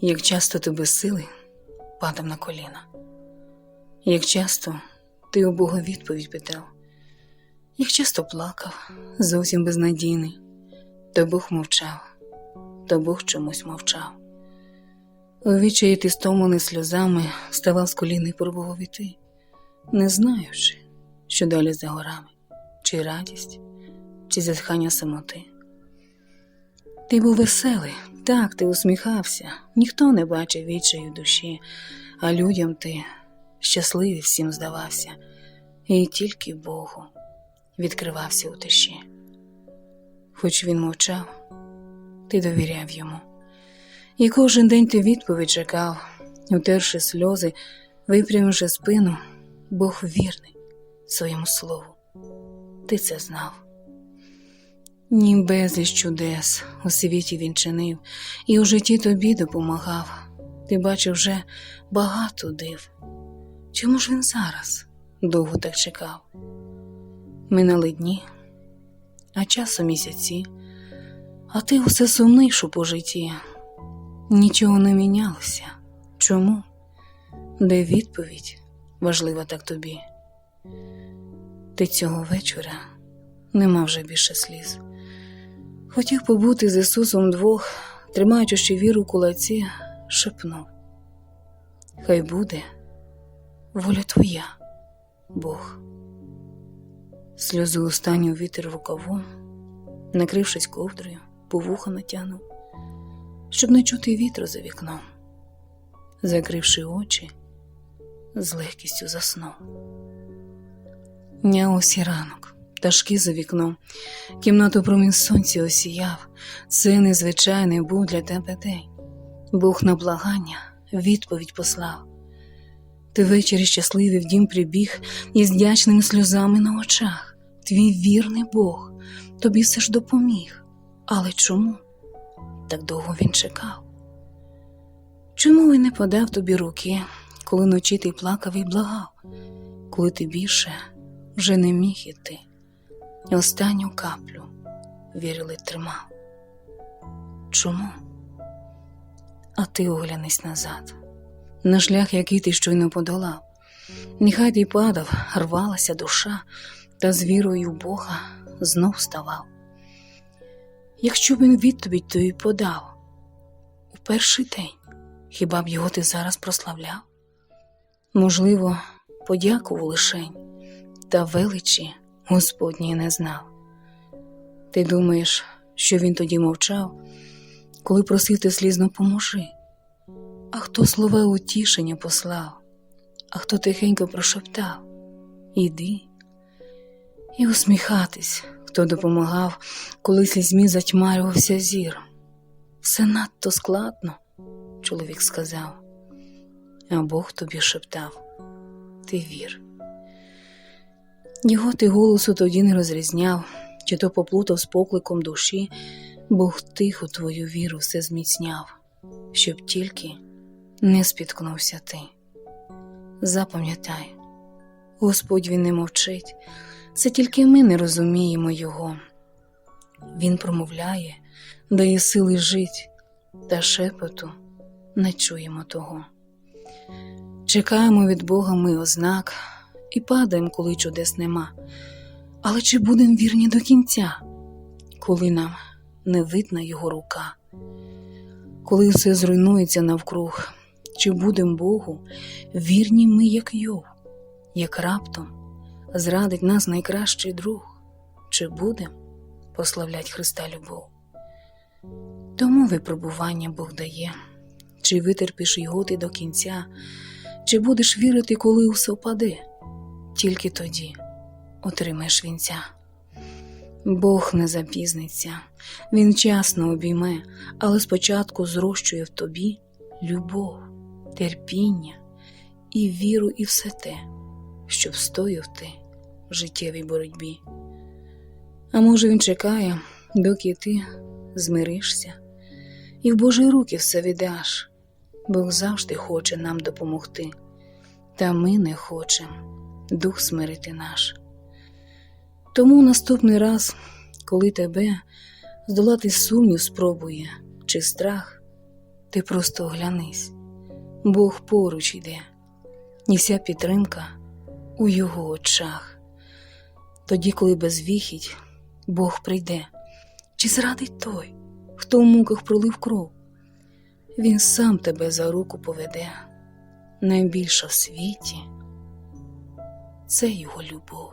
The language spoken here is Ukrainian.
Як часто ти без сили падав на коліна, як часто ти у Бога відповідь питав, як часто плакав, зовсім безнадійний, то Бог мовчав, то Бог чомусь мовчав. У відчаї ти стомлений сльозами ставав з коліна і пробував іти, не знаючи, що далі за горами, чи радість, чи зітхання самоти. Ти був веселий, так, ти усміхався, ніхто не бачив відчаю душі, а людям ти щасливий всім здавався, і тільки Богу відкривався у тиші. Хоч він мовчав, ти довіряв йому. І кожен день ти відповідь чекав, утерши сльози, випрямивши спину, Бог вірний своєму слову. Ти це знав. Ні безліч чудес у світі він чинив, і у житті тобі допомагав. Ти бачив вже багато див. Чому ж він зараз довго так чекав? Минали дні, а часом місяці, а ти усе сумнийшу по житті. Нічого не мінялося. Чому? Де відповідь важлива так тобі? Ти цього вечора не мав вже більше сліз. Хотів побути з Ісусом двох, тримаючи ще віру в кулаці, шепнув. Хай буде воля твоя, Бог. Сльози останню вітер рукавом, накрившись ковдрою, по вуха натягнув, щоб не чути вітру за вікном. Закривши очі, з легкістю заснув. Ня ось і ранок, пташки за вікном, кімнату промінь сонця осіяв. Це незвичайний був для тебе день. Бог на благання відповідь послав. Ти ввечері щасливий в дім прибіг із вдячними сльозами на очах. Твій вірний Бог тобі все ж допоміг. Але чому? Так довго він чекав. Чому він не подав тобі руки, коли ночі ти плакав і благав, коли ти більше вже не міг іти? Останню каплю вірили тримав. Чому? А ти оглянись назад, на шлях, який ти щойно подолав. Нехай ти падав, рвалася душа, та з вірою Бога знов ставав. Якщо б він відповідь тобі подав у перший день, хіба б його ти зараз прославляв? Можливо, подякував лишень, та величі Господній не знав. Ти думаєш, що він тоді мовчав, коли просив ти слізно поможи, а хто слова утішення послав, а хто тихенько прошептав Іди і усміхатись, хто допомагав, коли слізьмі затьмарювався зір. Все надто складно, чоловік сказав, а Бог тобі шептав Ти вір. Його ти голосу тоді не розрізняв, чи то поплутав з покликом душі, Бог тихо твою віру все зміцняв, щоб тільки не спіткнувся ти. Запам'ятай, Господь він не мовчить, це тільки ми не розуміємо Його. Він промовляє, дає сили жить, та шепоту не чуємо того. Чекаємо від Бога ми ознак і падаємо, коли чудес нема. Але чи будемо вірні до кінця, коли нам не видна його рука, коли все зруйнується навкруг, чи будемо Богу вірні ми, як Йов, як раптом зрадить нас найкращий друг, чи будем пославлять Христа любов? Тому випробування Бог дає, чи витерпиш його ти до кінця, чи будеш вірити, коли усе впаде, тільки тоді отримаєш вінця. Бог не запізниться, Він вчасно обійме, але спочатку зрощує в тобі любов, терпіння і віру, і все те, щоб стояв ти в життєвій боротьбі. А може, він чекає, доки ти змиришся, і в Божі руки все віддаш. Бог завжди хоче нам допомогти, та ми не хочемо дух смирити наш. Тому наступний раз, коли тебе здолати сумнів спробує, чи страх, ти просто оглянись, Бог поруч йде, і вся підтримка у його очах. Тоді, коли безвіхідь, Бог прийде, чи зрадить той, хто в муках пролив кров, він сам тебе за руку поведе, найбільша в світі це його любов.